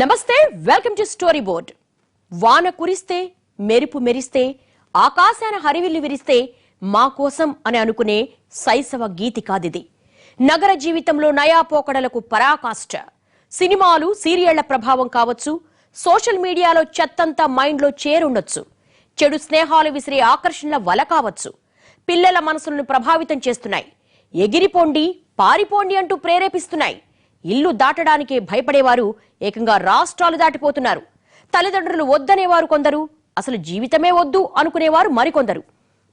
నమస్తే welcome to story board. వాన కురిస్తే మెరుపు మెరిస్తే ఆకాశాన హరివిల్లు విరిస్తే మా కోసం అని అనుకునే శైశవ గీతి కాదిది. నగర జీవితంలో నయా పోకడలకు పరాకాష్ట. సినిమాలు సీరియళ్ళ ప్రభావం కావచ్చు సోషల్ మీడియాలో చెత్తంతా మైండ్లో చేరుండొచ్చు. చెడు స్నేహాలు విసిరే ఆకర్షణల వల కావచ్చు. పిల్లల మనసులను ప్రభావితం చేస్తున్నాయి. ఎగిరిపోండి పారిపోండి అంటూ ప్రేరేపిస్తున్నాయి. ఇల్లు దాటడానికే భయపడేవారు ఏకంగా రాష్ట్రాలు దాటిపోతున్నారు. తల్లిదండ్రులు వద్దనేవారు కొందరు అసలు జీవితమే వద్దు అనుకునేవారు మరికొందరు.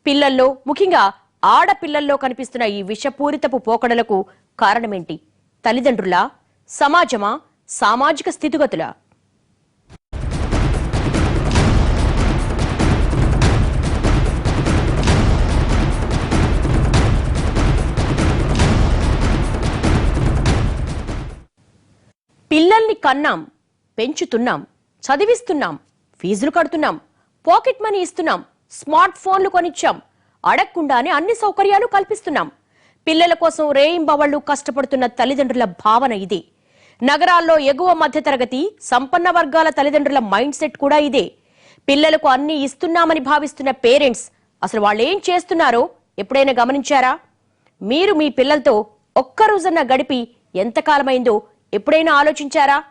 పిల్లల్లో ముఖ్యంగా ఆడపిల్లల్లో కనిపిస్తున్న ఈ విషపూరితపు పోకడలకు కారణమేంటి? తల్లిదండ్రుల? సమాజమా? సామాజిక స్థితిగతులా? పిల్లల్ని కన్నాం పెంచుతున్నాం చదివిస్తున్నాం ఫీజులు కడుతున్నాం పాకెట్ మనీ ఇస్తున్నాం స్మార్ట్ ఫోన్లు కొనిచ్చాం అడగకుండానే అన్ని సౌకర్యాలు కల్పిస్తున్నాం. పిల్లల కోసం రేయింబవళ్ళు కష్టపడుతున్న తల్లిదండ్రుల భావన ఇది. నగరాల్లో ఎగువ మధ్యతరగతి సంపన్న వర్గాల తల్లిదండ్రుల మైండ్ సెట్ కూడా ఇదే. పిల్లలకు అన్ని ఇస్తున్నామని భావిస్తున్న పేరెంట్స్ అసలు వాళ్ళేం చేస్తున్నారో ఎప్పుడైనా గమనించారా? మీరు మీ పిల్లలతో ఒక్కరోజన్న గడిపి ఎంతకాలమైందో ఎప్పుడైనా ఆలోచించారా?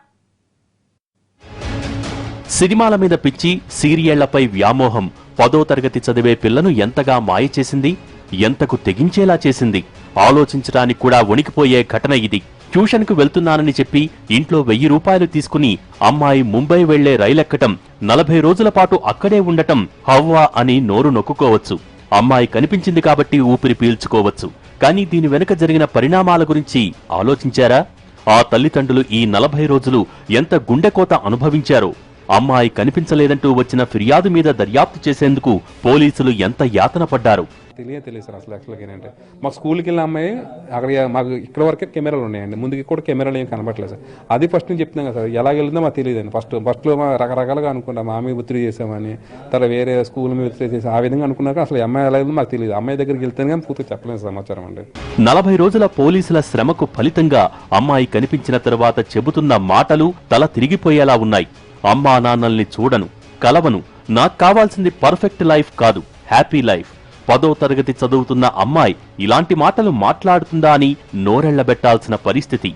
సినిమాల మీద పిచ్చి సీరియళ్ళపై వ్యామోహం పదో తరగతి చదివే పిల్లను ఎంతగా మాయ చేసింది ఎంతకు తెగించేలా చేసింది? ఆలోచించడానికి కూడా వణికిపోయే ఘటన ఇది. ట్యూషన్కు వెళ్తున్నానని చెప్పి ఇంట్లో వెయ్యి రూపాయలు తీసుకుని అమ్మాయి ముంబై వెళ్ళే రైలెక్కటం నలభై రోజుల పాటు అక్కడే ఉండటం హవ్వా అని నోరు నొక్కుకోవచ్చు. అమ్మాయి కనిపించింది కాబట్టి ఊపిరి పీల్చుకోవచ్చు. కానీ దీని వెనుక జరిగిన పరిణామాల గురించి ఆలోచించారా? ఆ తల్లిదండ్రులు ఈ నలభై రోజులు ఎంత గుండెకోత అనుభవించారో? అమ్మాయి కనిపించలేదంటూ వచ్చిన ఫిర్యాదు మీద దర్యాప్తు చేసేందుకు పోలీసులు ఎంత యాతన పడ్డారు? తెలియ తెలియదు సార్ అసలు యాక్చువల్గా ఏంటంటే. మాకు స్కూల్కి వెళ్ళిన అమ్మాయి అక్కడ మాకు ఇక్కడ వరకే కెమెరాలు ఉన్నాయండి. ముందుకి కూడా కెమెరాలు ఏం కనబట్టలేదు సార్. అది ఫస్ట్ నేను చెప్తున్నాను కదా సార్ ఎలా వెళ్ళిందో మాకు తెలియదు అండి ఫస్ట్ ఫస్ట్లో మా రకరకాలుగా అనుకున్నాం ఆమె ఒత్తిడి చేసామని తర్వాత వేరే స్కూల్ మీద ఒత్తిడి చేసాం ఆ విధంగా అనుకున్నాక అసలు అమ్మాయి ఎలా వెళ్ళిందో మాకు తెలియదు. అమ్మాయి దగ్గరికి వెళ్తేనే కానీ పూర్తిగా చెప్పలేని సమాచారం అండి. నలభై రోజుల పోలీసుల శ్రమకు ఫలితంగా అమ్మాయి కనిపించిన తర్వాత చెబుతున్న మాటలు తల తిరిగిపోయేలా ఉన్నాయి. అమ్మా నాన్నల్ని చూడను కలవను. నాకు కావాల్సింది పర్ఫెక్ట్ లైఫ్ కాదు హ్యాపీ లైఫ్ పదో తరగతి చదువుతున్న అమ్మాయి ఇలాంటి మాటలు మాట్లాడుతుందా అని నోరెళ్ళబెట్టాల్సిన పరిస్థితి.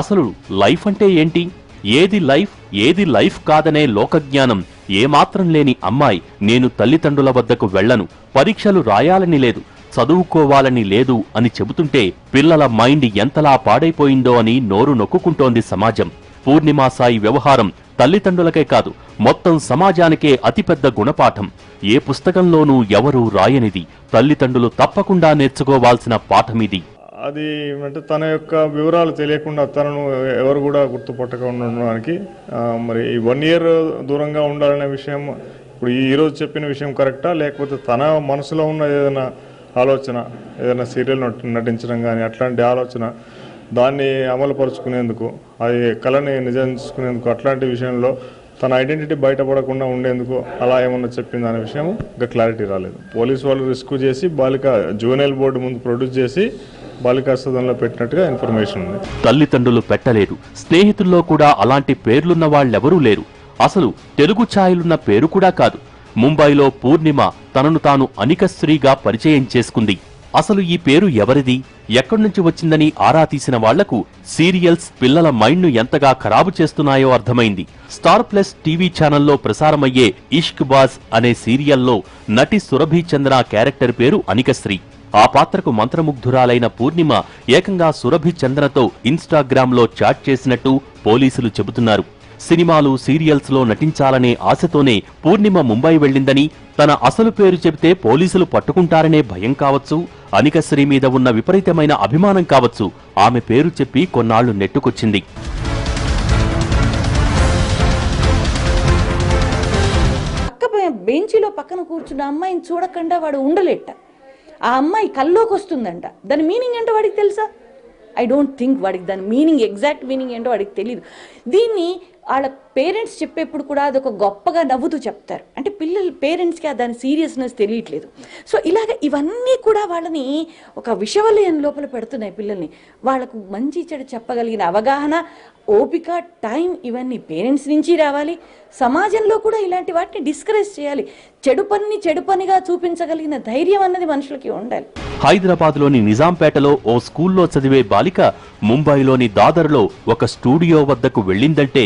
అసలు లైఫ్ అంటే ఏంటి? ఏది లైఫ్ ఏది లైఫ్ కాదనే లోకజ్ఞానం ఏమాత్రం లేని అమ్మాయి నేను తల్లిదండ్రుల వద్దకు వెళ్ళను పరీక్షలు రాయాలని లేదు చదువుకోవాలని లేదు అని చెబుతుంటే పిల్లల మైండ్ ఎంతలా పాడైపోయిందో అని నోరు నొక్కుకుంటోంది సమాజం. పూర్ణిమా సాయి వ్యవహారం తల్లిదండ్రులకే కాదు మొత్తం సమాజానికే అతిపెద్ద గుణపాఠం. ఏ పుస్తకంలోనూ ఎవరూ రాయనిది. తల్లిదండ్రులు తప్పకుండా నేర్చుకోవాల్సిన పాఠమిది. అది అంటే తన యొక్క వివరాలు తెలియకుండా తనను ఎవరు కూడా గుర్తుపట్టక ఉండడానికి మరి ఈ వన్ ఇయర్ దూరంగా ఉండాలనే విషయం ఇప్పుడు ఈరోజు చెప్పిన విషయం కరెక్టా? లేకపోతే తన మనసులో ఉన్న ఏదైనా ఆలోచన ఏదైనా సీరియల్ నటించడం కానీ అట్లాంటి ఆలోచన దాన్ని అమలుపరుచుకునేందుకు అది కళని నిజం చేసుకునేందుకు అట్లాంటి విషయంలో తన ఐడెంటిటీ బయటపడకుండా ఉండేందుకు అలా ఏమన్నా చెప్పింది అనే విషయం ఇంకా క్లారిటీ రాలేదు. పోలీసు వాళ్ళు రిస్క్ చేసి బాలిక జూనియల్ బోర్డు ముందు ప్రొడ్యూస్ చేసి బాలికా సదనంలో పెట్టినట్టుగా ఇన్ఫర్మేషన్ ఉంది. తల్లిదండ్రులు పెట్టలేరు. స్నేహితుల్లో కూడా అలాంటి పేర్లున్న వాళ్ళెవరూ లేరు. అసలు తెలుగు ఛాయలున్న పేరు కూడా కాదు. ముంబైలో పూర్ణిమ తనను తాను అనికశ్రీగా పరిచయం చేసుకుంది. అసలు ఈ పేరు ఎవరిది? ఎక్కడ్నుంచి వచ్చిందని ఆరా తీసిన వాళ్ళకు సీరియల్స్ పిల్లల మైండ్ను ఎంతగా ఖరాబు చేస్తున్నాయో అర్థమైంది. స్టార్ ప్లస్ టీవీ ఛానల్లో ప్రసారమయ్యే ఇష్క్ బాజ్ అనే సీరియల్లో నటి సురభి చంద్ర క్యారెక్టర్ పేరు అనికశ్రీ. ఆ పాత్రకు మంత్రముగ్ధురాలైన పూర్ణిమ ఏకంగా సురభి చంద్రతో ఇన్స్టాగ్రామ్లో చాట్ చేసినట్టు పోలీసులు చెబుతున్నారు. సినిమాలు సీరియల్స్లో నటించాలనే ఆశతోనే పూర్ణిమ ముంబై వెళ్ళిందని తన అసలు పేరు చెబితే పోలీసులు పట్టుకుంటారనే భయం కావచ్చు అనికశ్రీ మీద ఉన్న విపరీతమైన అభిమానం కావచ్చు ఆమె పేరు చెప్పి కొన్నాళ్ళు నెట్టుకొచ్చింది. పక్క బెంచిలో పక్కన కూర్చున్న అమ్మాయిని చూడకుండా వాడు ఉండలేట. ఆ అమ్మాయి కల్లోకి వస్తుందంట దాని మీనింగ్ ఏంటో వాడికి తెలుసా? ఐ డోంట్ థింక్ వాడికి దాని మీనింగ్ ఎగ్జాక్ట్ మీనింగ్ ఏంటో వాడికి తెలియదు దీన్ని వాళ్ళ పేరెంట్స్ చెప్పేప్పుడు కూడా అదొక గొప్పగా నవ్వుతూ చెప్తారు. అంటే పిల్లలు పేరెంట్స్కి ఆ దాని సీరియస్నెస్ తెలియట్లేదు. సో ఇలాగ ఇవన్నీ కూడా వాళ్ళని ఒక విషవలయం లోపల పెడుతున్నాయి పిల్లల్ని. వాళ్ళకు మంచి చెడు చెప్పగలిగిన అవగాహన ఓపిక టైం ఇవన్నీ పేరెంట్స్ నుంచి రావాలి. సమాజంలో కూడా ఇలాంటి వాటిని డిస్కరేజ్ చేయాలి. చెడు పనిని చెడు పనిగా చూపించగలిగిన ధైర్యం అన్నది మనుషులకి ఉండాలి. హైదరాబాద్లోని నిజాంపేటలో ఓ స్కూల్లో చదివే బాలిక ముంబైలోని దాదర్లో ఒక స్టూడియో వద్దకు వెళ్ళిందంటే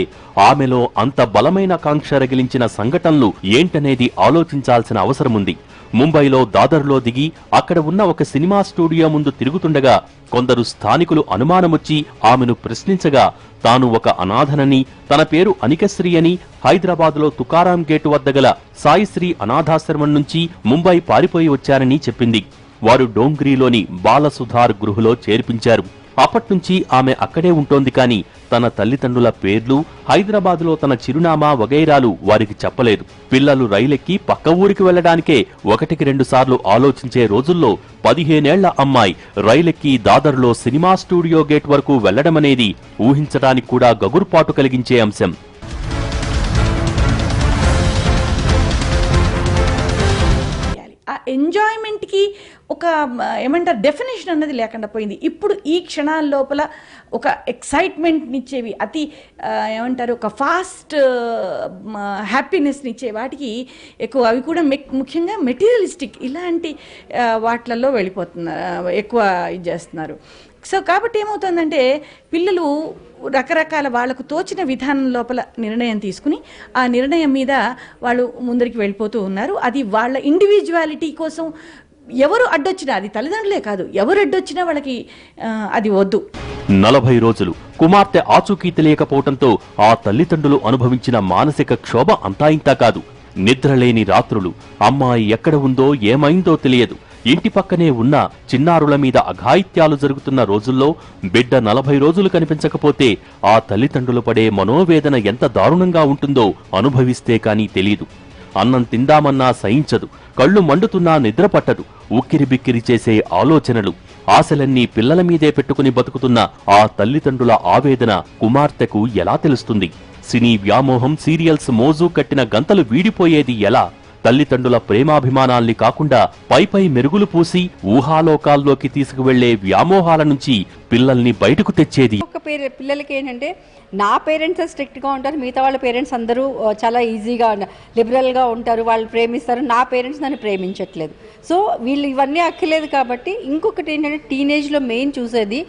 ఆమెలో అంత బలమైన కాంక్ష రగిలించిన సంఘటనలు ఏంటనేది ఆలోచించాల్సిన అవసరముంది. ముంబైలో దాదర్లో దిగి అక్కడ ఉన్న ఒక సినిమా స్టూడియో ముందు తిరుగుతుండగా కొందరు స్థానికులు అనుమానమొచ్చి ఆమెను ప్రశ్నించగా తాను ఒక అనాథనని తన పేరు అనికశ్రీ అని హైదరాబాద్లో తుకారాం గేటు వద్ద గల సాయిశ్రీ అనాథాశ్రమం నుంచి ముంబై పారిపోయి వచ్చారని చెప్పింది. వారు డోంగ్రీలోని బాలసుధార్ గృహలో చేర్పించారు. అప్పట్నుంచి ఆమె అక్కడే ఉంటోంది కాని తన తల్లిదండ్రుల పేర్లు హైదరాబాదులో తన చిరునామా వగైరాలు వారికి చెప్పలేదు. పిల్లలు రైలెక్కి పక్క ఊరికి వెళ్ళడానికే ఒకటికి రెండు సార్లు ఆలోచించే రోజుల్లో పదిహేనేళ్ళ అమ్మాయి రైలెక్కి దాదర్లో సినిమా స్టూడియో గేట్ వరకు వెళ్ళడమనేది ఊహించడానికి కూడా గగుర్పాటు కలిగించే అంశం. ఎంజాయ్మెంట్కి ఒక ఏమంటారు డెఫినేషన్ అన్నది లేకుండా పోయింది. ఇప్పుడు ఈ క్షణాల లోపల ఒక ఎక్సైట్మెంట్నిచ్చేవి అతి ఏమంటారు ఒక ఫాస్ట్ హ్యాపీనెస్నిచ్చే వాటికి ఎక్కువ అవి కూడా మె ముఖ్యంగా మెటీరియలిస్టిక్ ఇలాంటి వాటిలలో వెళ్ళిపోతున్నారు ఎక్కువ ఇది చేస్తున్నారు. సో కాబట్టి ఏమవుతుందంటే పిల్లలు రకరకాల వాళ్ళకు తోచిన విధానం లోపల నిర్ణయం తీసుకుని ఆ నిర్ణయం మీద వాళ్ళు ముందరికి వెళ్ళిపోతూ ఉన్నారు. అది వాళ్ళ ఇండివిజువాలిటీ కోసం ఎవరు అడ్డొచ్చినా అది తల్లిదండ్రులే కాదు ఎవరు అడ్డొచ్చినా వాళ్ళకి అది వద్దు. నలభై రోజులు కుమార్తె ఆచూకీ తెలియకపోవటంతో ఆ తల్లిదండ్రులు అనుభవించిన మానసిక క్షోభ అంతా ఇంతా కాదు. నిద్రలేని రాత్రులు అమ్మాయి ఎక్కడ ఉందో ఏమైందో తెలియదు. ఇంటి పక్కనే ఉన్న చిన్నారుల మీద అఘాయిత్యాలు జరుగుతున్న రోజుల్లో బిడ్డ నలభై రోజులు కనిపించకపోతే ఆ తల్లిదండ్రులు పడే మనోవేదన ఎంత దారుణంగా ఉంటుందో అనుభవిస్తే కానీ తెలీదు అన్నం తిందామన్నా సహించదు. కళ్ళు మండుతున్నా నిద్ర పట్టదు. ఉక్కిరి బిక్కిరి చేసే ఆలోచనలు ఆశలన్నీ పిల్లల మీదే పెట్టుకుని బతుకుతున్న ఆ తల్లిదండ్రుల ఆవేదన కుమార్తెకు ఎలా తెలుస్తుంది? సినీ వ్యామోహం సీరియల్స్ మోజు కట్టిన గంతలు వీడిపోయేది ఎలా? తల్లిదండ్రుల ప్రేమాభిమానాల్ని కాకుండా పైపై మెరుగులు పూసి ఊహాలోకాల్లోకి తీసుకువెళ్ళే వ్యామోహాల నుంచి పిల్లల్ని బయటకు తెచ్చేది. ఒక పిల్లలకి ఏంటంటే నా పేరెంట్స్ స్ట్రిక్ట్గా ఉంటారు మిగతా వాళ్ళ పేరెంట్స్ అందరూ చాలా ఈజీగా లిబరల్గా ఉంటారు వాళ్ళు ప్రేమిస్తారు నా పేరెంట్స్ నన్ను ప్రేమించట్లేదు. సో వీళ్ళు ఇవన్నీ అక్కలేదు కాబట్టి ఇంకొకటి ఏంటంటే టీనేజ్లో మెయిన్ చూసేది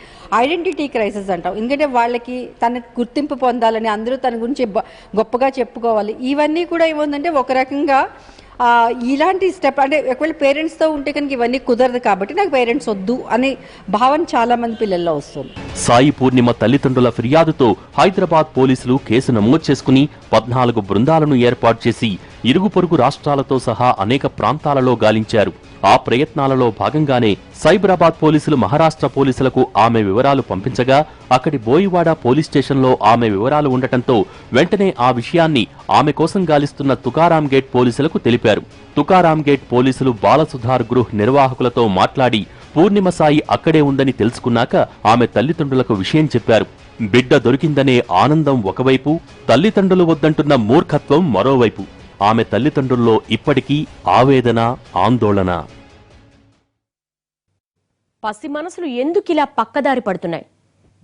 ఐడెంటిటీ క్రైసిస్ అంటాం. ఎందుకంటే వాళ్ళకి తన గుర్తింపు పొందాలని అందరూ తన గురించి గొప్పగా చెప్పుకోవాలి. ఇవన్నీ కూడా ఏముందంటే ఒక రకంగా ఇలాంటి స్టెప్ అంటే ఒకవేళ పేరెంట్స్తో ఉంటే కనుక ఇవన్నీ కుదరదు కాబట్టి నాకు పేరెంట్స్ వద్దు అనే భావన చాలా మంది పిల్లల్లో వస్తుంది. సాయి పూర్ణిమ తల్లిదండ్రుల ఫిర్యాదుతో హైదరాబాద్ పోలీసులు కేసు నమోదు చేసుకుని పద్నాలుగు బృందాలను ఏర్పాటు చేసి ఇరుగు పొరుగు రాష్ట్రాలతో సహా అనేక ప్రాంతాలలో గాలించారు. ఆ ప్రయత్నాలలో భాగంగానే సైబరాబాద్ పోలీసులు మహారాష్ట్ర పోలీసులకు ఆమె వివరాలు పంపించగా అక్కడి బోయివాడ పోలీస్ స్టేషన్లో ఆమె వివరాలు ఉండటంతో వెంటనే ఆ విషయాన్ని ఆమె కోసం గాలిస్తున్న తుకారాం గేట్ పోలీసులకు తెలిపారు. తుకారాం గేట్ పోలీసులు బాలసుధార్ గృహ్ నిర్వాహకులతో మాట్లాడి పూర్ణిమ సాయి అక్కడే ఉందని తెలుసుకున్నాక ఆమె తల్లిదండ్రులకు విషయం చెప్పారు. బిడ్డ దొరికిందనే ఆనందం ఒకవైపు తల్లిదండ్రులు వద్దంటున్న మూర్ఖత్వం మరోవైపు. ఆమె తల్లిదండ్రుల్లో ఇప్పటికీ ఆవేదన ఆందోళన. పసి మనసులు ఎందుకు ఇలా పక్కదారి పడుతున్నాయి?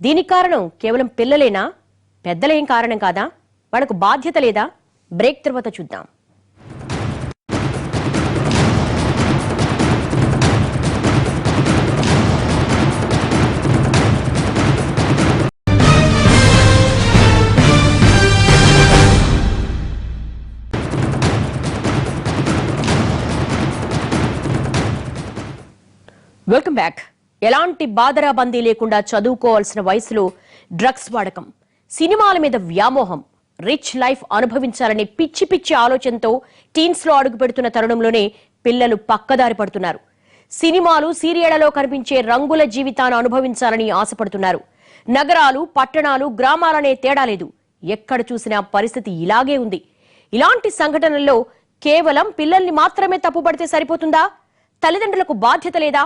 దీనికి కారణం కేవలం పిల్లలేనా? పెద్దలేం కారణం కాదా? వాళ్ళకు బాధ్యత లేదా? బ్రేక్ తర్వాత చూద్దాం. వెల్కమ్ బ్యాక్ ఎలాంటి బాదరాబందీ లేకుండా చదువుకోవాల్సిన వయసులో డ్రగ్స్ వాడకం సినిమాల మీద వ్యామోహం రిచ్ లైఫ్ అనుభవించాలనే పిచ్చి పిచ్చి ఆలోచనతో టీన్స్లో అడుగు పెడుతున్న తరుణంలోనే పిల్లలు పక్కదారి పడుతున్నారు. సినిమాలు సీరియళ్ళలో కనిపించే రంగుల జీవితాన్ని అనుభవించాలని ఆశపడుతున్నారు. నగరాలు పట్టణాలు గ్రామాలనే తేడా లేదు. ఎక్కడ చూసినా పరిస్థితి ఇలాగే ఉంది. ఇలాంటి సంఘటనల్లో కేవలం పిల్లల్ని మాత్రమే తప్పుపడితే సరిపోతుందా? తల్లిదండ్రులకు బాధ్యత లేదా?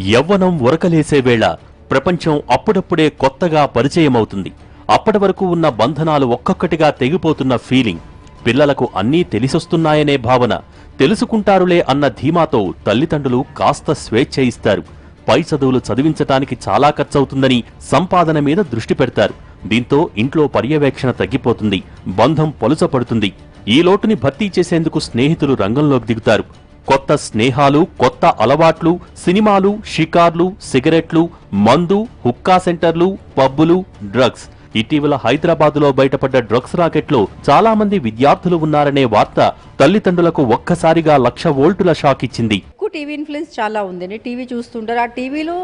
యవ్వనం ఉరకలేసే వేళ ప్రపంచం అప్పుడప్పుడే కొత్తగా పరిచయమవుతుంది. అప్పటి వరకు ఉన్న బంధనాలు ఒక్కొక్కటిగా తెగిపోతున్న ఫీలింగ్. పిల్లలకు అన్నీ తెలిసొస్తున్నాయనే భావన తెలుసుకుంటారులే అన్న ధీమాతో తల్లిదండ్రులు కాస్త స్వేచ్ఛ ఇస్తారు. పై చదువులు చదివించటానికి చాలా ఖర్చవుతుందని సంపాదన మీద దృష్టి పెడతారు. దీంతో ఇంట్లో పర్యవేక్షణ తగ్గిపోతుంది బంధం పలుచపడుతుంది ఈ లోటుని భర్తీ చేసేందుకు స్నేహితులు రంగంలోకి దిగుతారు. కొత్త స్నేహాలు కొత్త అలవాట్లు సినిమాలు షికార్లు సిగరెట్లు మందు హుక్కా సెంటర్లు పబ్బులు డ్రగ్స్. ఇటీవల హైదరాబాద్లో బయటపడ్డ డ్రగ్స్ రాకెట్లో చాలా మంది విద్యార్థులు ఉన్నారనే వార్త తల్లిదండ్రులకు ఒక్కసారిగా లక్ష వోల్టుల షాక్ ఇచ్చింది. టీవీ ఇన్ఫ్లుయెన్స్ చాలా ఉందండి. టీవీ చూస్తుంటారు. ఆ టీవీలో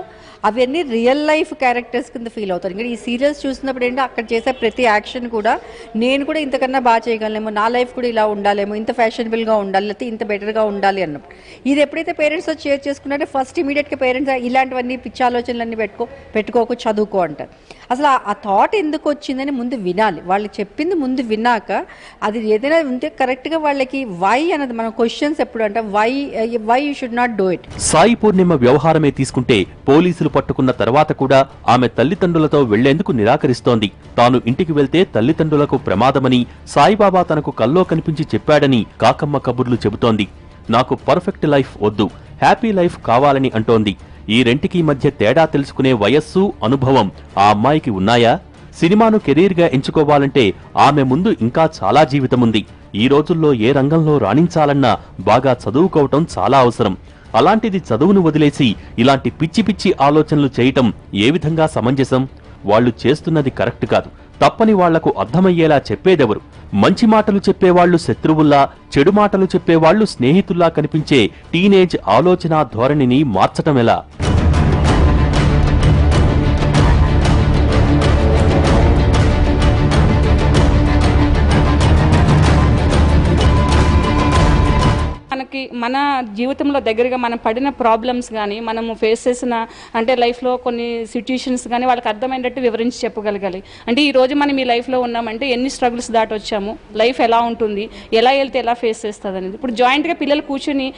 అవన్నీ రియల్ లైఫ్ క్యారెక్టర్స్ కింద ఫీల్ అవుతారు. ఇంకా ఈ సీరియల్స్ చూసినప్పుడు ఏంటి అక్కడ చేసే ప్రతి యాక్షన్ కూడా నేను కూడా ఇంతకన్నా బాగా చేయగలనేమో నా లైఫ్ కూడా ఇలా ఉండాలేమో ఇంత ఫ్యాషనబుల్గా ఉండాలి లేకపోతే ఇంత బెటర్గా ఉండాలి అన్నప్పుడు. ఇది ఎప్పుడైతే పేరెంట్స్తో షేర్ చేసుకున్నారో ఫస్ట్ ఇమీడియట్గా పేరెంట్స్ ఇలాంటివన్నీ పిచ్చి ఆలోచనలన్నీ పెట్టుకో పెట్టుకోకు చదువుకో అంటారు. అసలు ఆ- థాట్ ఎందుకు వచ్చిందని ముందు వినాలి. వాళ్ళు చెప్పింది ముందు విన్నాక అది ఏదైనా ఉంటే కరెక్ట్గా వాళ్ళకి వై అన్నది మన క్వశ్చన్స్ ఎప్పుడు అంటే why why you should not do it Sai Purnima వ్యవహారమే తీసుకుంటే పోలీసులు పట్టుకున్న తర్వాత కూడా ఆమె తల్లిదండ్రులతో వెళ్ళేందుకు నిరాకరిస్తోంది. తాను ఇంటికి వెళ్తే తల్లిదండ్రులకు ప్రమాదమని సాయిబాబా తనకు కల్లో కనిపించి చెప్పాడని కాకమ్మ కబుర్లు చెబుతోంది. నాకు పర్ఫెక్ట్ లైఫ్ వద్దు హ్యాపీ లైఫ్ కావాలని అంటోంది. ఈ రెంటికి మధ్య తేడా తెలుసుకునే వయస్సు అనుభవం ఆ అమ్మాయికి ఉన్నాయా? సినిమాను కెరీర్గా ఎంచుకోవాలంటే ఆమె ముందు ఇంకా చాలా జీవితముంది. ఈ రోజుల్లో ఏ రంగంలో రాణించాలన్నా బాగా చదువుకోవటం చాలా అవసరం. అలాంటిది చదువును వదిలేసి ఇలాంటి పిచ్చి పిచ్చి ఆలోచనలు చేయటం ఏ విధంగా సమంజసం? వాళ్ళు చేస్తున్నది కరెక్ట్ కాదు. తప్పని వాళ్ళకు అర్థమయ్యేలా చెప్పేదెవరు? మంచి మాటలు చెప్పేవాళ్ళు శత్రువుల్లా చెడు మాటలు చెప్పేవాళ్ళు స్నేహితుల్లా కనిపించే టీనేజ్ ఆలోచన ధోరణిని మార్చటం ఎలా? మనకి మన జీవితంలో దగ్గరగా మనం పడిన ప్రాబ్లమ్స్ కానీ మనము ఫేస్ చేసిన అంటే లైఫ్లో కొన్ని సిచ్యుయేషన్స్ కానీ వాళ్ళకి అర్థమైనట్టు వివరించి చెప్పగలగాలి. అంటే ఈ రోజు మనం ఈ లైఫ్లో ఉన్నామంటే ఎన్ని స్ట్రగుల్స్ దాటి వచ్చాము లైఫ్ ఎలా ఉంటుంది ఎలా వెళ్తే ఎలా ఫేస్ చేస్తుంది అనేది. ఇప్పుడు జాయింట్గా పిల్లలు కూర్చొని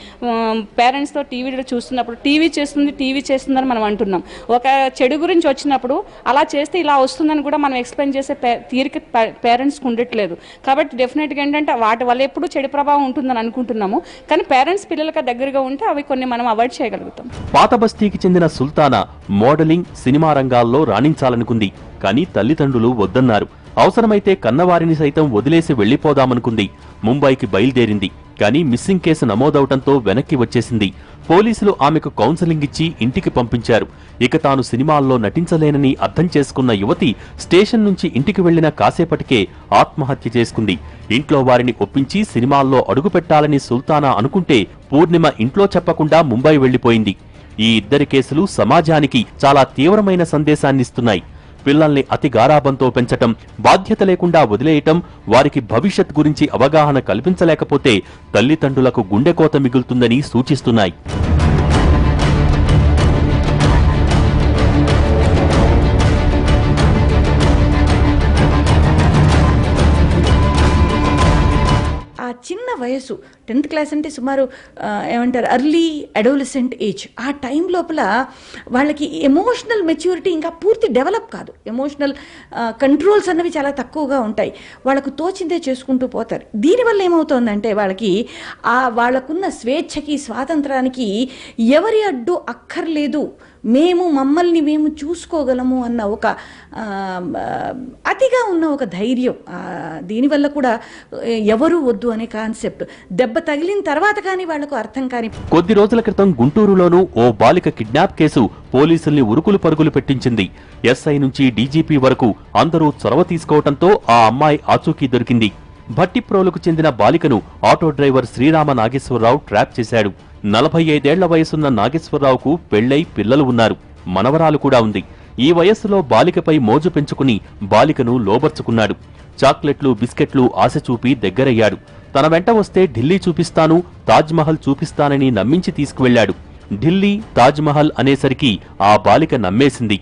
పేరెంట్స్తో టీవీలో చూస్తున్నప్పుడు టీవీ చేస్తుంది టీవీ చేస్తుందని మనం అంటున్నాం. ఒక చెడు గురించి వచ్చినప్పుడు అలా చేస్తే ఇలా వస్తుందని కూడా మనం ఎక్స్ప్లెయిన్ చేసే పే- తీరిక పేరెంట్స్కి ఉండట్లేదు. కాబట్టి డెఫినెట్గా ఏంటంటే వాటి వల్ల ఎప్పుడు చెడు ప్రభావం ఉంటుందని అనుకుంటున్నాము. కానీ పేరెంట్స్ పిల్లలకు దగ్గరగా ఉంటే అవి కొన్ని మనం అవాయిడ్ చేయగలుగుతాం. పాత బస్తీకి చెందిన సుల్తానా మోడలింగ్ సినిమా రంగాల్లో రాణించాలనుకుంది కానీ తల్లిదండ్రులు వద్దన్నారు. అవసరమైతే కన్నవారిని సైతం వదిలేసి వెళ్ళిపోదామనుకుంది ముంబైకి బయలుదేరింది. కానీ మిస్సింగ్ కేసు నమోదవటంతో వెనక్కి వచ్చేసింది. పోలీసులు ఆమెకు కౌన్సిలింగ్ ఇచ్చి ఇంటికి పంపించారు. ఇక తాను సినిమాల్లో నటించలేనని అర్థం చేసుకున్న యువతి స్టేషన్ నుంచి ఇంటికి వెళ్ళిన కాసేపటికే ఆత్మహత్య చేసుకుంది. ఇంట్లో వారిని ఒప్పించి సినిమాల్లో అడుగుపెట్టాలని సుల్తానా అనుకుంటే పూర్ణిమ ఇంట్లో చెప్పకుండా ముంబై వెళ్ళిపోయింది ఈ ఇద్దరి కేసులు సమాజానికి చాలా తీవ్రమైన సందేశాన్నిస్తున్నాయి. పిల్లల్ని అతి గారాబంతో పెంచటం బాధ్యత లేకుండా వదిలేయటం వారికి భవిష్యత్ గురించి అవగాహన కల్పించలేకపోతే తల్లిదండ్రులకు గుండెకోత మిగులుతుందని సూచిస్తున్నాయి. వయసు టెన్త్ క్లాస్ అంటే సుమారు ఏమంటారు అర్లీ అడోలసెంట్ ఏజ్ ఆ టైం లోపల వాళ్ళకి ఎమోషనల్ మెచ్యూరిటీ ఇంకా పూర్తి డెవలప్ కాదు. ఎమోషనల్ కంట్రోల్స్ అన్నవి చాలా తక్కువగా ఉంటాయి. వాళ్ళకు తోచిందే చేసుకుంటూ పోతారు. దీనివల్ల ఏమవుతోందంటే వాళ్ళకి ఆ వాళ్ళకున్న స్వేచ్ఛకి స్వాతంత్రానికి ఎవరి అడ్డు అక్కర్లేదు. మేము మమ్మల్ని మేము చూసుకోగలము అన్న ఒక అతిగా ఉన్న ఒక ధైర్యం. దీనివల్ల కూడా ఎవరు వద్దు అనే కాన్సెప్ట్. దెబ్బ తగిలిన తర్వాత కానీ వాళ్ళకు అర్థం కాని కొద్ది రోజుల క్రితం గుంటూరులోనూ ఓ బాలిక కిడ్నాప్ కేసు పోలీసుల్ని ఉరుకులు పరుగులు పెట్టించింది. ఎస్ఐ నుంచి డీజీపీ వరకు అందరూ చొరవ తీసుకోవడంతో ఆ అమ్మాయి ఆచూకీ దొరికింది. భట్టిప్రోలకు చెందిన బాలికను auto driver Srirama Nageswararao trap చేశాడు. నలభై ఐదేళ్ళ వయసున్న నాగేశ్వరరావుకు పెళ్ళై పిల్లలు ఉన్నారు. మనవరాలు కూడా ఉంది. ఈ వయస్సులో బాలికపై మోజు పెంచుకుని బాలికను లోబర్చుకున్నాడు. చాక్లెట్లు బిస్కెట్లు ఆశ చూపి దగ్గరయ్యాడు. తన వెంట వస్తే ఢిల్లీ చూపిస్తాను తాజ్మహల్ చూపిస్తానని నమ్మించి తీసుకువెళ్ళాడు ఢిల్లీ తాజ్మహల్ అనేసరికి ఆ బాలిక నమ్మేసింది.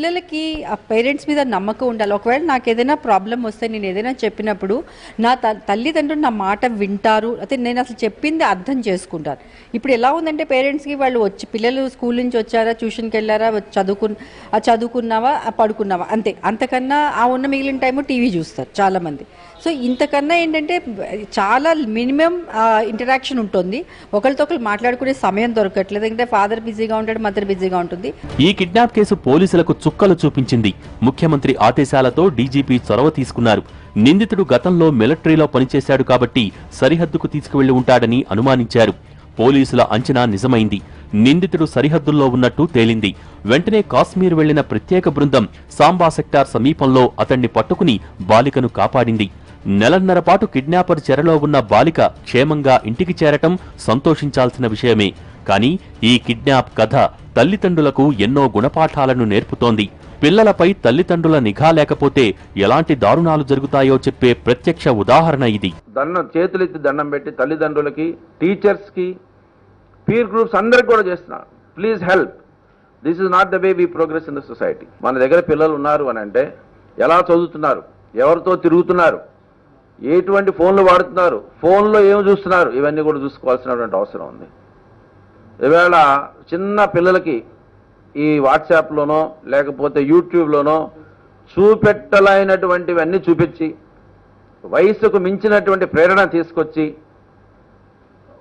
పిల్లలకి ఆ పేరెంట్స్ మీద నమ్మకం ఉండాలి. ఒకవేళ నాకు ఏదైనా ప్రాబ్లం వస్తే నేను ఏదైనా చెప్పినప్పుడు నా త- తల్లిదండ్రులు నా మాట వింటారు. అయితే నేను అసలు చెప్పింది అర్థం చేసుకుంటారు ఇప్పుడు ఎలా ఉందంటే పేరెంట్స్కి వాళ్ళు వచ్చి పిల్లలు స్కూల్ నుంచి వచ్చారా ట్యూషన్కి వెళ్ళారా వచ్చి చదువుకు చదువుకున్నావా పడుకున్నావా? అంతే. అంతకన్నా ఆ ఉన్న మిగిలిన టైము టీవీ చూస్తారు చాలామంది. సో ఇంతకన్నా ఏంటంటే చాలా మినిమం ఇంటరాక్షన్ ఉంటుంది. ఒకరితో ఒకరు మాట్లాడుకునే సమయం దొరకట్లేదు. ఎందుకంటే ఫాదర్ బిజీగా ఉంటాడు మదర్ బిజీగా ఉంటుంది. ఈ కిడ్నాప్ కేసు పోలీసులకు చుక్కలు చూపించింది. ముఖ్యమంత్రి ఆదేశాలతో డీజీపీ చొరవ తీసుకున్నారు. నిందితుడు గతంలో మిలిటరీలో పనిచేశాడు కాబట్టి సరిహద్దుకు తీసుకువెళ్ళి ఉంటాడని అనుమానించారు. పోలీసుల అంచనా నిజమైంది. నిందితుడు సరిహద్దుల్లో ఉన్నట్టు తేలింది. వెంటనే కాశ్మీర్ వెళ్ళిన ప్రత్యేక బృందం సాంబా సెక్టార్ సమీపంలో అతన్ని పట్టుకుని బాలికను కాపాడింది. నెలన్నర పాటు కిడ్నాపర్ చెరలో ఉన్న బాలిక క్షేమంగా ఇంటికి చేరటం సంతోషించాల్సిన విషయమే. కానీ ఈ కిడ్నాప్ కథ తల్లిదండ్రులకు ఎన్నో గుణపాఠాలను నేర్పుతోంది. పిల్లలపై తల్లిదండ్రుల నిఘా లేకపోతే ఎలాంటి దారుణాలు జరుగుతాయో చెప్పే ప్రత్యక్ష ఉదాహరణ ఇది. దండం చేతులెత్తి దండం పెట్టి తల్లిదండ్రులకి టీచర్స్కి పీర్ గ్రూప్స్ అందరికి కూడా చేస్తున్నారు please help. This is not the way we progress in the society మన దగ్గర పిల్లలు ఉన్నారు అని అంటే ఎలా చదువుతున్నారు? ఎవరితో తిరుగుతున్నారు? ఎటువంటి ఫోన్లు వాడుతున్నారు? ఫోన్లో ఏమి చూస్తున్నారు? ఇవన్నీ కూడా చూసుకోవాల్సినటువంటి అవసరం ఉంది. ఈవేళ చిన్న పిల్లలకి ఈ వాట్సాప్లోనో లేకపోతే యూట్యూబ్లోనో చూపెట్టలైనటువంటివన్నీ చూపించి వయసుకు మించినటువంటి ప్రేరణ తీసుకొచ్చి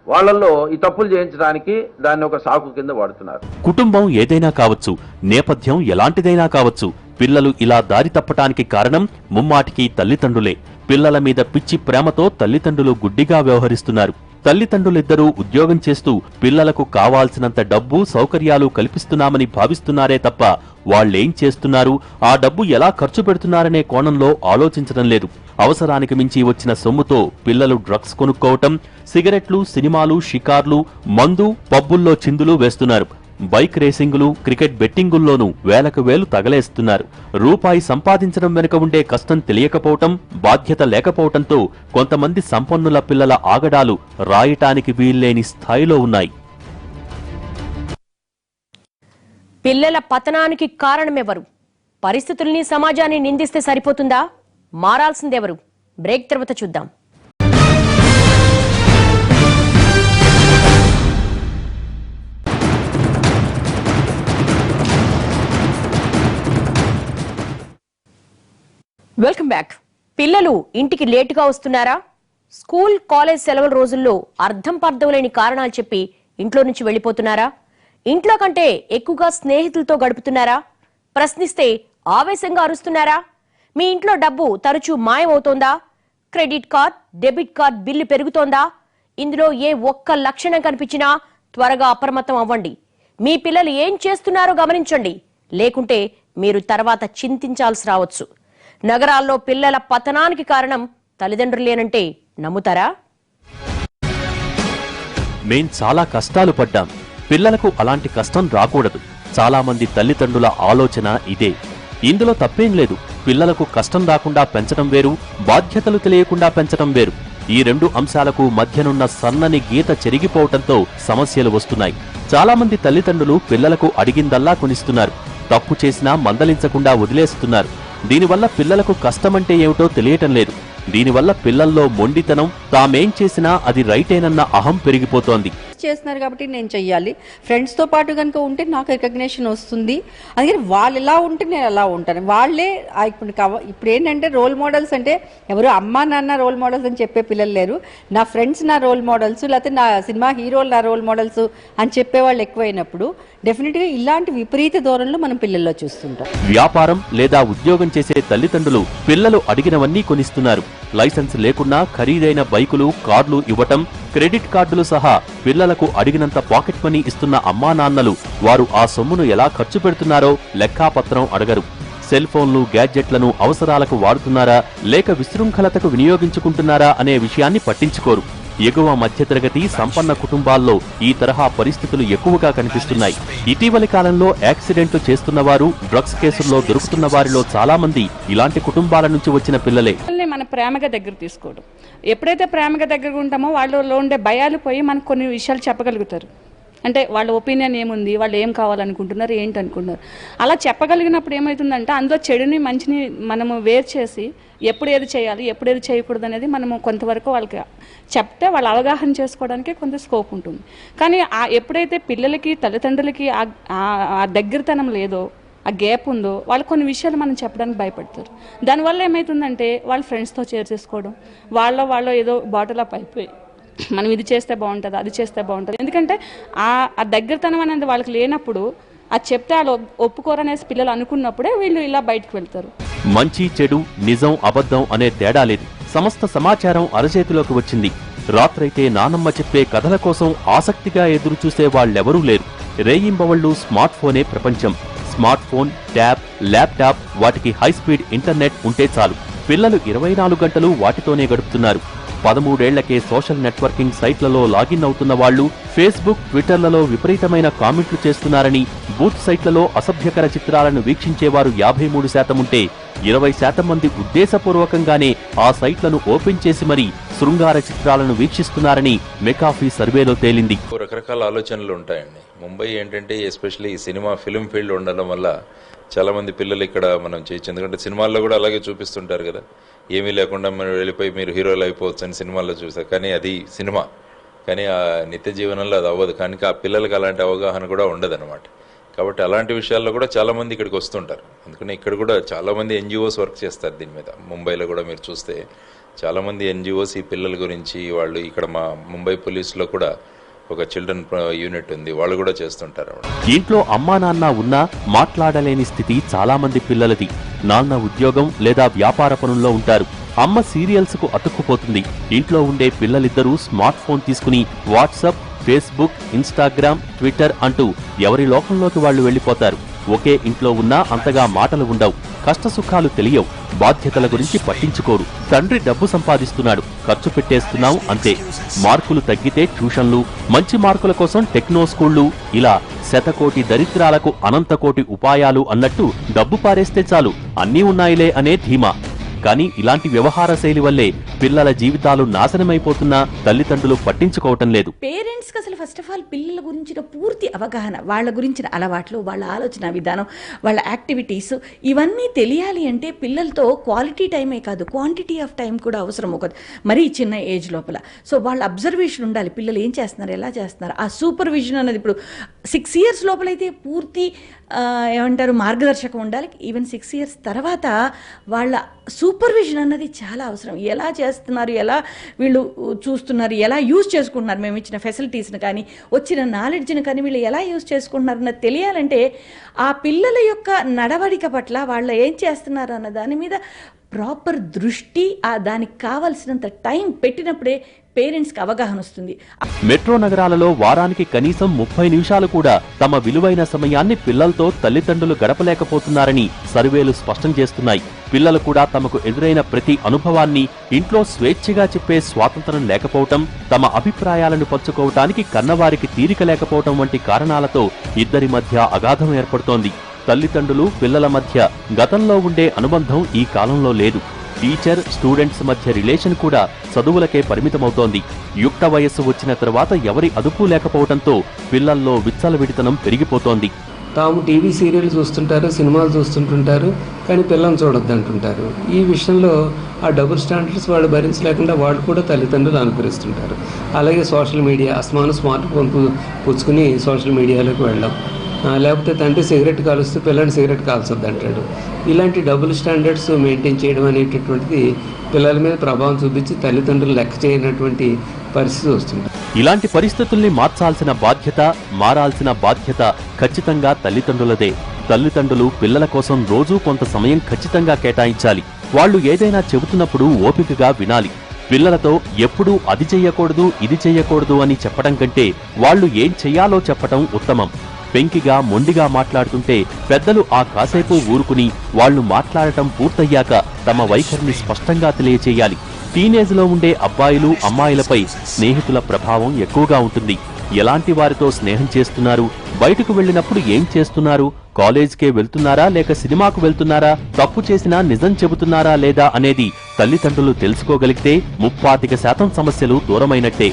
వాళ్ళల్లో ఈ తప్పులు చేయించడానికి దాన్ని ఒక సాకు కింద వాడుతున్నారు. కుటుంబం ఏదైనా కావచ్చు నేపథ్యం ఎలాంటిదైనా కావచ్చు పిల్లలు ఇలా దారి తప్పటానికి కారణం ముమ్మాటికి తల్లిదండ్రులే. పిల్లల మీద పిచ్చి ప్రేమతో తల్లిదండ్రులు గుడ్డిగా వ్యవహరిస్తున్నారు. తల్లిదండ్రులిద్దరూ ఉద్యోగం చేస్తూ పిల్లలకు కావాల్సినంత డబ్బు సౌకర్యాలు కల్పిస్తున్నామని భావిస్తున్నారే తప్ప వాళ్ళేం చేస్తున్నారు? ఆ డబ్బు ఎలా ఖర్చు పెడుతున్నారనే కోణంలో ఆలోచించడం లేదు. అవసరానికి మించి వచ్చిన సొమ్ముతో పిల్లలు డ్రగ్స్ కొనుక్కోవటం సిగరెట్లు సినిమాలు షికార్లు మందు పబ్బుల్లో చిందులు వేస్తున్నారు. బైక్ రేసింగులు క్రికెట్ బెట్టింగుల్లోనూ వేలకు వేలు తగలేస్తున్నారు. రూపాయి సంపాదించడం వెనుక ఉండే కష్టం తెలియకపోవటం బాధ్యత లేకపోవటంతో కొంతమంది సంపన్నుల పిల్లల ఆగడాలు రాయటానికి వీల్లేని స్థాయిలో ఉన్నాయి. పిల్లల పతనానికి కారణమెవరు? పరిస్థితుల్ని సమాజాన్ని నిందిస్తే సరిపోతుందా? మారాల్సిందెవరు? బ్రేక్ తర్వాత చూద్దాం. వెల్కమ్ బ్యాక్ పిల్లలు ఇంటికి లేటుగా వస్తున్నారా? స్కూల్ కాలేజ్ సెలవుల రోజుల్లో అర్థం పర్థం లేని కారణాలు చెప్పి ఇంట్లో నుంచి వెళ్ళిపోతున్నారా? ఇంట్లో కంటే ఎక్కువగా స్నేహితులతో గడుపుతున్నారా? ప్రశ్నిస్తే ఆవేశంగా అరుస్తున్నారా? మీ ఇంట్లో డబ్బు తరచూ మాయమవుతోందా? Credit card debit card bill పెరుగుతోందా? ఇందులో ఏ ఒక్క లక్షణం కనిపించినా త్వరగా అప్రమత్తం అవ్వండి. మీ పిల్లలు ఏం చేస్తున్నారో గమనించండి. లేకుంటే మీరు తర్వాత చింతించాల్సి రావచ్చు. నగరాల్లో పిల్లల పతనానికి కారణం తల్లిదండ్రులేనంటే నమ్ముతారా? మేం చాలా కష్టాలు పడ్డాం. పిల్లలకు అలాంటి కష్టం రాకూడదు. చాలా మంది తల్లిదండ్రుల ఆలోచన ఇదే. ఇందులో తప్పేం లేదు. పిల్లలకు కష్టం రాకుండా పెంచడం వేరు బాధ్యతలు తెలియకుండా పెంచడం వేరు. ఈ రెండు అంశాలకు మధ్యనున్న సన్నని గీత చెరిగిపోవటంతో సమస్యలు వస్తున్నాయి. చాలా మంది తల్లిదండ్రులు పిల్లలకు అడిగిందల్లా కొనిస్తున్నారు. తప్పు చేసినా మందలించకుండా వదిలేస్తున్నారు. దీనివల్ల పిల్లలకు కష్టమంటే ఏమిటో తెలియటం లేదు. దీనివల్ల పిల్లల్లో మొండితనం తామేం చేసినా అది రైటేనన్న అహం పెరిగిపోతోంది. చేస్తున్నారు కాబట్టి నేను చెయ్యాలి. ఫ్రెండ్స్తో పాటు కనుక ఉంటే నాకు రికగ్నేషన్ వస్తుంది. అందుకని వాళ్ళు ఎలా ఉంటే నేను అలా ఉంటాను. వాళ్ళే ఇప్పుడు కవ ఇప్పుడు ఏంటంటే రోల్ మోడల్స్ అంటే ఎవరు అమ్మా నాన్న రోల్ మోడల్స్ అని చెప్పే పిల్లలు లేరు. నా ఫ్రెండ్స్ నా రోల్ మోడల్స్ లేకపోతే నా సినిమా హీరోలు నా రోల్ మోడల్స్ అని చెప్పే వాళ్ళు ఎక్కువైనప్పుడు డెఫినెట్గా ఇలాంటి విపరీత ధోరణులు మనం పిల్లల్లో చూస్తుంటాం. వ్యాపారం లేదా ఉద్యోగం చేసే తల్లిదండ్రులు పిల్లలు అడిగినవన్నీ కొనిస్తున్నారు. లైసెన్స్ లేకున్నా ఖరీదైన బైకులు కార్లు ఇవ్వటం క్రెడిట్ కార్డులు సహా పిల్లలకు అడిగినంత పాకెట్ మనీ ఇస్తున్న అమ్మా నాన్నలు వారు ఆ సొమ్మును ఎలా ఖర్చు పెడుతున్నారో లెక్కాపత్రం అడగరు. సెల్ ఫోన్లు గ్యాడ్జెట్లను అవసరాలకు వాడుతున్నారా లేక విశృంఖలతకు వినియోగించుకుంటున్నారా అనే విషయాన్ని పట్టించుకోరు. ఎగువ మధ్యతరగతి సంపన్న కుటుంబాల్లో ఈ తరహా పరిస్థితులు ఎక్కువగా కనిపిస్తున్నాయి. ఇటీవలి కాలంలో యాక్సిడెంట్లు చేస్తున్నవారు డ్రగ్స్ కేసుల్లో దొరుకుతున్న వారిలో చాలా మంది ఇలాంటి కుటుంబాల నుంచి వచ్చిన పిల్లలే. మన ప్రేమగా దగ్గర తీసుకోవడం. ఎప్పుడైతే ప్రేమగా దగ్గర ఉంటామో వాళ్ళలో ఉండే భయాలు పోయి మనకు కొన్ని విషయాలు చెప్పగలుగుతారు. అంటే వాళ్ళ ఒపీనియన్ ఏముంది వాళ్ళు ఏం కావాలనుకుంటున్నారు ఏంటి అనుకుంటున్నారు అలా చెప్పగలిగినప్పుడు ఏమవుతుందంటే అందులో చెడుని మంచిని మనము వేరు చేసి ఎప్పుడు ఏది చేయాలి ఎప్పుడు ఏది చేయకూడదు అనేది మనము కొంతవరకు వాళ్ళకి చెప్తే వాళ్ళు అవగాహన చేసుకోవడానికి కొంత స్కోప్ ఉంటుంది. కానీ ఆ ఎప్పుడైతే పిల్లలకి తల్లిదండ్రులకి ఆ ఆ- దగ్గరతనం లేదో ఆ గ్యాప్ ఉందో వాళ్ళు కొన్ని విషయాలు మనం చెప్పడానికి భయపడతారు. దానివల్ల ఏమవుతుందంటే వాళ్ళ ఫ్రెండ్స్తో షేర్ చేసుకోవడం వాళ్ళ వాళ్ళ ఏదో బాటిల్ అప్ అయిపోయి మనం ఇది చేస్తే బాగుంటుంది అది చేస్తే బాగుంటుంది. ఎందుకంటే ఆ ఆ దగ్గరతనం అనేది వాళ్ళకి లేనప్పుడు అది చెప్తే వాళ్ళు ఒప్పుకోరనేసి పిల్లలు అనుకున్నప్పుడే వీళ్ళు ఇలా బయటకు వెళ్తారు. మంచి చెడు నిజం అబద్ధం అనే తేడా లేదు. సమస్త సమాచారం అరచేతిలోకి వచ్చింది. రాత్రైతే నానమ్మ చెప్పే కథల కోసం ఆసక్తిగా ఎదురుచూసే వాళ్ళెవరూ లేరు. రేయింబవళ్ళు స్మార్ట్ ఫోనే ప్రపంచం. స్మార్ట్ ఫోన్ ట్యాబ్ ల్యాప్టాప్ వాటికి హై స్పీడ్ ఇంటర్నెట్ ఉంటే చాలు. పిల్లలు ఇరవై నాలుగు గంటలు వాటితోనే గడుపుతున్నారు. పదమూడేళ్ళకే సోషల్ నెట్వర్కింగ్ సైట్లలో లాగిన్ అవుతున్న వాళ్ళు ఫేస్బుక్ ట్విట్టర్లలో విపరీతమైన కామెంట్లు చేస్తున్నారని బూత్ సైట్లలో అసభ్యకర చిత్రాలను వీక్షించేవారు యాభై మూడు శాతం ఉంటే ఇరవై శాతం మంది ఉద్దేశపూర్వకంగానే ఆ సైట్లను ఓపెన్ చేసి మరీ శృంగార చిత్రాలను వీక్షిస్తున్నారని మెకాఫీ సర్వేలో తేలింది. రకరకాల ఆలోచనలు ఉంటాయండి. ముంబై ఏంటంటే ఎస్పెషల్లీ ఈ సినిమా ఫిల్మ్ ఫీల్డ్ ఉండడం వల్ల చాలా మంది పిల్లలు ఇక్కడ మనం చేయొచ్చు. ఎందుకంటే సినిమాల్లో కూడా అలాగే చూపిస్తుంటారు కదా. ఏమీ లేకుండా మీరు వెళ్ళిపోయి మీరు హీరోలు అయిపోవచ్చు అని సినిమాల్లో చూస్తారు కానీ అది సినిమా. కానీ ఆ నిత్య జీవనంలో అది అవ్వదు. కానీ ఆ పిల్లలకి అలాంటి అవగాహన కూడా ఉండదన్నమాట. కాబట్టి అలాంటి విషయాల్లో కూడా చాలామంది ఇక్కడికి వస్తుంటారు. అందుకని ఇక్కడ కూడా చాలామంది ఎన్జిఓస్ వర్క్ చేస్తారు దీని మీద. ముంబైలో కూడా మీరు చూస్తే చాలామంది ఎన్జిఓస్ ఈ పిల్లల గురించి వాళ్ళు ఇక్కడ మా ముంబై పోలీసులో కూడా ఒక చిల్డ్రన్ యూనిట్ ఉంది వాళ్ళు కూడా చేస్తుంటారు ఇంట్లో అమ్మా నాన్న ఉన్నా మాట్లాడలేని స్థితి చాలా మంది పిల్లలది. నాన్న ఉద్యోగం లేదా వ్యాపార పనుల్లో ఉంటారు. అమ్మ సీరియల్స్కు అతుక్కుపోతుంది. ఇంట్లో ఉండే పిల్లలిద్దరూ స్మార్ట్ ఫోన్ తీసుకుని వాట్సాప్ ఫేస్బుక్ ఇన్స్టాగ్రామ్ ట్విట్టర్ అంటూ ఎవరి లోకంలోకి వాళ్ళు వెళ్ళిపోతారు. ఒకే ఇంట్లో ఉన్నా అంతగా మాటలు ఉండవు. కష్టసుఖాలు తెలియవు. బాధ్యతల గురించి పట్టించుకోరు తండ్రి డబ్బు సంపాదిస్తున్నాడు. ఖర్చు పెట్టేస్తున్నావు అంతే. మార్కులు తగ్గితే ట్యూషన్లు మంచి మార్కుల కోసం టెక్నో స్కూళ్ళు ఇలా శతకోటి దరిద్రాలకు అనంతకోటి ఉపాయాలు అన్నట్టు డబ్బు పారేస్తే చాలు. అన్నీ ఉన్నాయిలే అనే ధీమా. కానీ ఇలాంటి వ్యవహార శైలి వల్లే పిల్లల జీవితాలు నాశనమైపోతున్నా తల్లిదండ్రులు పట్టించుకోవటం లేదు. పేరెంట్స్కి అసలు ఫస్ట్ ఆఫ్ ఆల్ పిల్లల గురించిన పూర్తి అవగాహన వాళ్ళ గురించిన అలవాట్లు వాళ్ళ ఆలోచన విధానం వాళ్ళ యాక్టివిటీస్ ఇవన్నీ తెలియాలి అంటే పిల్లలతో క్వాలిటీ టైమే కాదు క్వాంటిటీ ఆఫ్ టైం కూడా అవసరం ఒక మరీ చిన్న ఏజ్ లోపల. సో వాళ్ళ అబ్జర్వేషన్ ఉండాలి. పిల్లలు ఏం చేస్తున్నారు ఎలా చేస్తున్నారు? ఆ సూపర్విజన్ అనేది ఇప్పుడు సిక్స్ ఇయర్స్ లోపలైతే పూర్తి ఏమంటారు మార్గదర్శకం ఉండాలి. ఈవెన్ సిక్స్ ఇయర్స్ తర్వాత వాళ్ళ సూపర్విజన్ అన్నది చాలా అవసరం. ఎలా చేస్తున్నారు ఎలా వీళ్ళు చూస్తున్నారు ఎలా యూజ్ చేసుకుంటున్నారు మేము ఇచ్చిన ఫెసిలిటీస్ని కానీ వచ్చిన నాలెడ్జ్ని కానీ వీళ్ళు ఎలా యూజ్ చేసుకుంటున్నారు అన్నది తెలియాలంటే ఆ పిల్లల యొక్క నడవడిక పట్ల వాళ్ళు ఏం చేస్తున్నారు అన్న దాని మీద ప్రాపర్ దృష్టి ఆ దానికి కావాల్సినంత టైం పెట్టినప్పుడే పేరెంట్స్కి అవగాహన వస్తుంది. మెట్రో నగరాలలో వారానికి కనీసం ముప్పై నిమిషాలు కూడా తమ విలువైన సమయాన్ని పిల్లలతో తల్లిదండ్రులు గడపలేకపోతున్నారని సర్వేలు స్పష్టం చేస్తున్నాయి. పిల్లలు కూడా తమకు ఎదురైన ప్రతి అనుభవాన్ని ఇంట్లో స్వేచ్ఛగా చెప్పే స్వాతంత్రం లేకపోవటం తమ అభిప్రాయాలను పంచుకోవటానికి కన్నవారికి తీరిక లేకపోవటం వంటి కారణాలతో ఇద్దరి మధ్య అగాధం ఏర్పడుతోంది. తల్లిదండ్రులు పిల్లల మధ్య గతంలో ఉండే అనుబంధం ఈ కాలంలో లేదు. టీచర్ స్టూడెంట్స్ మధ్య రిలేషన్ కూడా చదువులకే పరిమితమవుతోంది. యుక్త వయస్సు వచ్చిన తర్వాత ఎవరి అదుపు లేకపోవడంతో పిల్లల్లో విచ్చలవిడితనం పెరిగిపోతోంది. తాము టీవీ సీరియల్ చూస్తుంటారు సినిమాలు చూస్తుంటుంటారు కానీ పిల్లల్ని చూడొద్దు అంటుంటారు ఈ విషయంలో ఆ డబుల్ స్టాండర్డ్స్ వాళ్ళు భరించలేకుండా వాళ్ళు కూడా తల్లిదండ్రులు అనుకరిస్తుంటారు. అలాగే సోషల్ మీడియా అస్మాను స్మార్ట్ ఫోన్ పుచ్చుకుని సోషల్ మీడియాలోకి వెళ్ళడం. లేకపోతే తండ్రి సిగరెట్ కాలుస్తూ పిల్లని సిగరెట్ కాల్చొద్దు అంటాడు. ఇలాంటి డబుల్ స్టాండర్డ్స్ మెయింటైన్ చేయడం అనేటటువంటిది పిల్లల మీద ప్రభావం చూపించి తల్లిదండ్రులు లెక్క చేయనటువంటి పరిస్థితి వస్తుంది. ఇలాంటి పరిస్థితుల్ని మార్చాల్సిన బాధ్యత మారాల్సిన బాధ్యత ఖచ్చితంగా తల్లిదండ్రులదే. తల్లిదండ్రులు పిల్లల కోసం రోజూ కొంత సమయం ఖచ్చితంగా కేటాయించాలి. వాళ్ళు ఏదైనా చెబుతున్నప్పుడు ఓపికగా వినాలి. పిల్లలతో ఎప్పుడూ అది చెయ్యకూడదు ఇది చెయ్యకూడదు అని చెప్పడం కంటే వాళ్ళు ఏం చెయ్యాలో చెప్పటం ఉత్తమం. పెంకిగా మొండిగా మాట్లాడుతుంటే పెద్దలు ఆ కాసేపు ఊరుకుని వాళ్ళు మాట్లాడటం పూర్తయ్యాక తమ వైఖరిని స్పష్టంగా తెలియచేయాలి. టీనేజ్లో ఉండే అబ్బాయిలు అమ్మాయిలపై స్నేహితుల ప్రభావం ఎక్కువగా ఉంటుంది. ఎలాంటి వారితో స్నేహం చేస్తున్నారు? బయటకు వెళ్ళినప్పుడు ఏం చేస్తున్నారు? కాలేజ్కే వెళ్తున్నారా లేక సినిమాకు వెళ్తున్నారా? తప్పు చేసినా నిజం చెబుతున్నారా లేదా అనేది తల్లిదండ్రులు తెలుసుకోగలిగితే ముప్పాతిక శాతం సమస్యలు దూరమైనట్టే.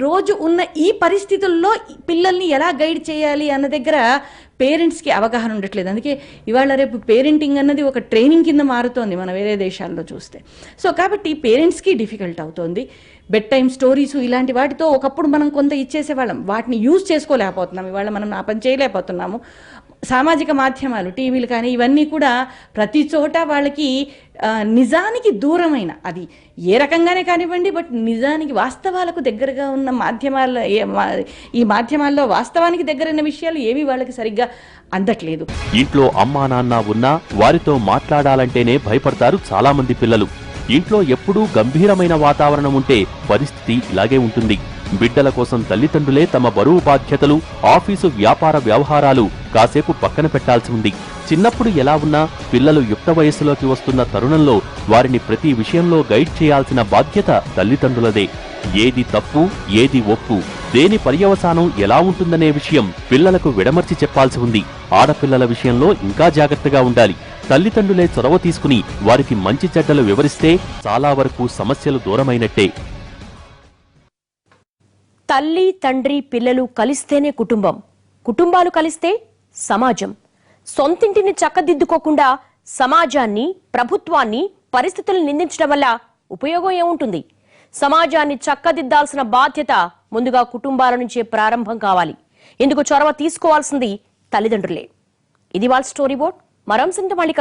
రోజు ఉన్న ఈ పరిస్థితుల్లో పిల్లల్ని ఎలా గైడ్ చేయాలి అన్న దగ్గర పేరెంట్స్కి అవగాహన ఉండట్లేదు. అందుకే ఇవాళ రేపు పేరెంటింగ్ అన్నది ఒక ట్రైనింగ్ కింద మారుతోంది మన వేరే దేశాల్లో చూస్తే. సో కాబట్టి పేరెంట్స్కి డిఫికల్ట్ అవుతోంది. బెడ్ టైం స్టోరీస్ ఇలాంటి వాటితో ఒకప్పుడు మనం కొంత ఇచ్చేసేవాళ్ళం. వాటిని యూజ్ చేసుకోలేకపోతున్నాం. ఇవాళ మనం ఆ పని చేయలేకపోతున్నాము. సామాజిక మాధ్యమాలు టీవీలు కానీ ఇవన్నీ కూడా ప్రతి చోట వాళ్ళకి నిజానికి దూరమైన అది ఏ రకంగానే కానివ్వండి బట్ నిజానికి వాస్తవాలకు దగ్గరగా ఉన్న మాధ్యమాల ఏ- మా- ఈ మాధ్యమాల్లో వాస్తవానికి దగ్గరైన విషయాలు ఏవి వాళ్ళకి సరిగ్గా అందట్లేదు. ఇంట్లో అమ్మా నాన్న ఉన్నా వారితో మాట్లాడాలంటేనే భయపడతారు చాలా మంది పిల్లలు. ఇంట్లో ఎప్పుడూ గంభీరమైన వాతావరణం ఉంటే పరిస్థితి ఇలాగే ఉంటుంది. బిడ్డల కోసం తల్లిదండ్రులే తమ బరువు బాధ్యతలు ఆఫీసు వ్యాపార వ్యవహారాలు కాసేపు పక్కన పెట్టాల్సి ఉంది. చిన్నప్పుడు ఎలా ఉన్నా పిల్లలు యుక్త వయస్సులోకి వస్తున్న తరుణంలో వారిని ప్రతి విషయంలో గైడ్ చేయాల్సిన బాధ్యత తల్లిదండ్రులదే. ఏది తప్పు ఏది ఒప్పు దేని పర్యవసానం ఎలా ఉంటుందనే విషయం పిల్లలకు విడమర్చి చెప్పాల్సి ఉంది. ఆడపిల్లల విషయంలో ఇంకా జాగ్రత్తగా ఉండాలి. తల్లిదండ్రులే చొరవ తీసుకుని వారికి మంచి చెడ్డలు వివరిస్తే చాలా వరకు సమస్యలు దూరమైనట్టే. తల్లి తండ్రి పిల్లలు కలిస్తేనే కుటుంబం. కుటుంబాలు కలిస్తే సమాజం. సొంతింటిని చక్కదిద్దుకోకుండా సమాజాన్ని ప్రభుత్వాన్ని పరిస్థితులను నిందించడం వల్ల ఉపయోగం ఏముంటుంది? సమాజాన్ని చక్కదిద్దాల్సిన బాధ్యత ముందుగా కుటుంబాల నుంచే ప్రారంభం కావాలి. ఇందుకు చొరవ తీసుకోవాల్సింది తల్లిదండ్రులే. ఇది వాళ్ళ స్టోరీ బోర్డ్. మరో మళ్ళీ